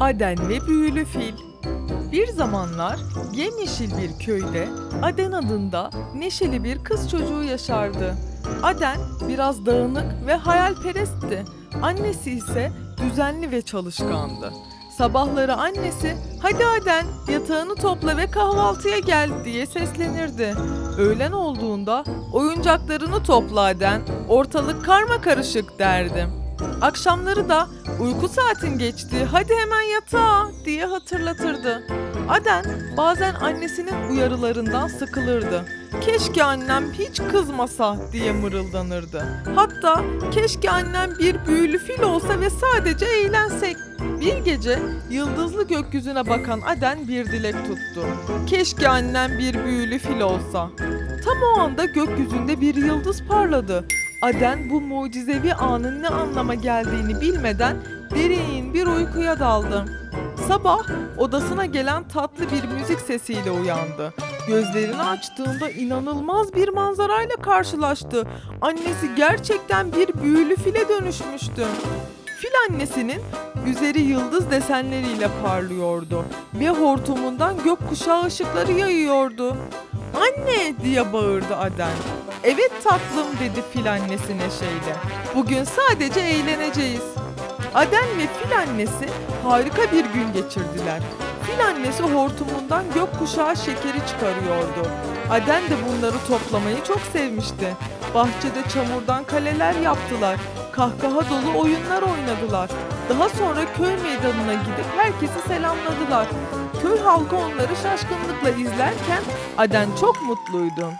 Aden ve Büyülü Fil Bir zamanlar yemyeşil bir köyde Aden adında neşeli bir kız çocuğu yaşardı. Aden biraz dağınık ve hayalperestti. Annesi ise düzenli ve çalışkandı. Sabahları annesi hadi Aden yatağını topla ve kahvaltıya gel diye seslenirdi. Öğlen olduğunda oyuncaklarını topla Aden ortalık karma karışık derdi. Akşamları da uyku saatin geçti hadi hemen yatağa diye hatırlatırdı. Aden bazen annesinin uyarılarından sıkılırdı. Keşke annem hiç kızmasa diye mırıldanırdı. Hatta keşke annem bir büyülü fil olsa ve sadece eğlensek. Bir gece yıldızlı gökyüzüne bakan Aden bir dilek tuttu. Keşke annem bir büyülü fil olsa. Tam o anda gökyüzünde bir yıldız parladı. Aden bu mucizevi anın ne anlama geldiğini bilmeden derin bir uykuya daldı. Sabah odasına gelen tatlı bir müzik sesiyle uyandı. Gözlerini açtığında inanılmaz bir manzarayla karşılaştı. Annesi gerçekten bir büyülü file dönüşmüştü. Fil annesinin üzeri yıldız desenleriyle parlıyordu ve hortumundan gökkuşağı ışıkları yayıyordu. Anne diye bağırdı Aden. Evet tatlım dedi fil annesi neşeyle. Bugün sadece eğleneceğiz. Aden ve fil annesi harika bir gün geçirdiler. Fil annesi hortumundan gökkuşağı şekeri çıkarıyordu. Aden de bunları toplamayı çok sevmişti. Bahçede çamurdan kaleler yaptılar. Kahkaha dolu oyunlar oynadılar. Daha sonra köy meydanına gidip herkesi selamladılar. Köy halkı onları şaşkınlıkla izlerken Aden çok mutluydu.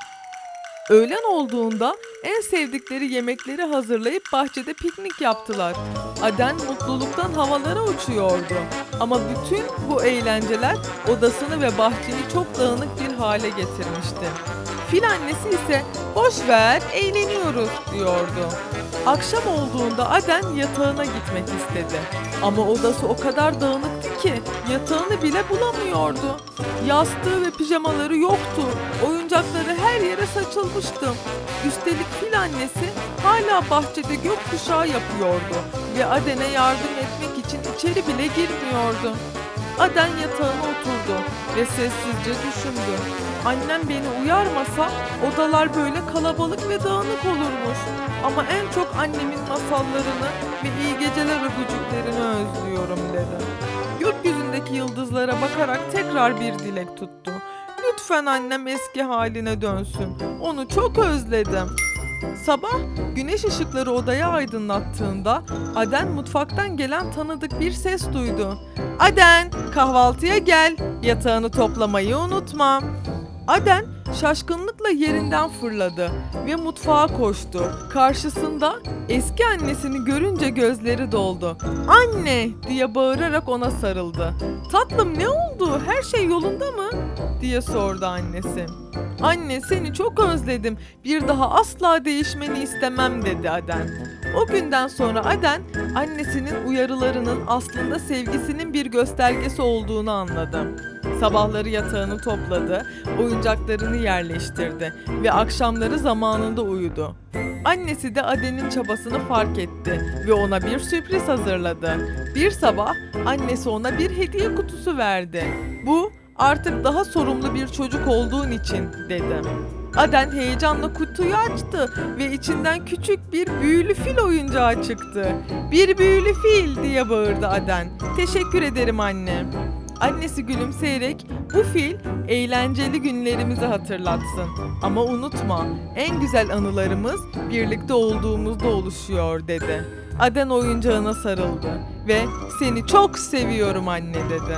Öğlen olduğunda en sevdikleri yemekleri hazırlayıp bahçede piknik yaptılar. Aden mutluluktan havalara uçuyordu. Ama bütün bu eğlenceler odasını ve bahçeyi çok dağınık bir hale getirmişti. Fil annesi ise boş ver eğleniyoruz diyordu. Akşam olduğunda Aden yatağına gitmek istedi. Ama odası o kadar dağınıktı ki yatağını bile bulamıyordu. Yastığı ve pijamaları yoktu. Oyuncakları her yere saçılmıştı. Üstelik fil annesi hala bahçede gökkuşağı yapıyordu ve Aden'e yardım etmek için içeri bile girmiyordu. Aden yatağına oturdu ve sessizce düşündü. Annem beni uyarmasa odalar böyle kalabalık ve dağınık olurmuş. Ama en çok annemin masallarını ve iyi geceler öpücüklerini özlüyorum dedi. Gökyüzündeki yıldızlara bakarak tekrar bir dilek tuttu. Lütfen annem eski haline dönsün. Onu çok özledim. Sabah güneş ışıkları odayı aydınlattığında Aden mutfaktan gelen tanıdık bir ses duydu. Aden kahvaltıya gel yatağını toplamayı unutma. Aden şaşkınlıkla yerinden fırladı ve mutfağa koştu. Karşısında eski annesini görünce gözleri doldu. Anne diye bağırarak ona sarıldı. Tatlım ne oldu? Her şey yolunda mı? diye sordu annesi. Anne seni çok özledim. Bir daha asla değişmeni istemem dedi Aden. O günden sonra Aden annesinin uyarılarının aslında sevgisinin bir göstergesi olduğunu anladı. Sabahları yatağını topladı, oyuncaklarını yerleştirdi ve akşamları zamanında uyudu. Annesi de Aden'in çabasını fark etti ve ona bir sürpriz hazırladı. Bir sabah annesi ona bir hediye kutusu verdi. Bu artık daha sorumlu bir çocuk olduğun için dedi. Aden heyecanla kutuyu açtı ve içinden küçük bir büyülü fil oyuncağı çıktı. Bir büyülü fil diye bağırdı Aden. Teşekkür ederim anne. Annesi gülümseyerek bu fil eğlenceli günlerimizi hatırlatsın. Ama unutma en güzel anılarımız birlikte olduğumuzda oluşuyor dedi. Aden oyuncağına sarıldı ve seni çok seviyorum anne dedi.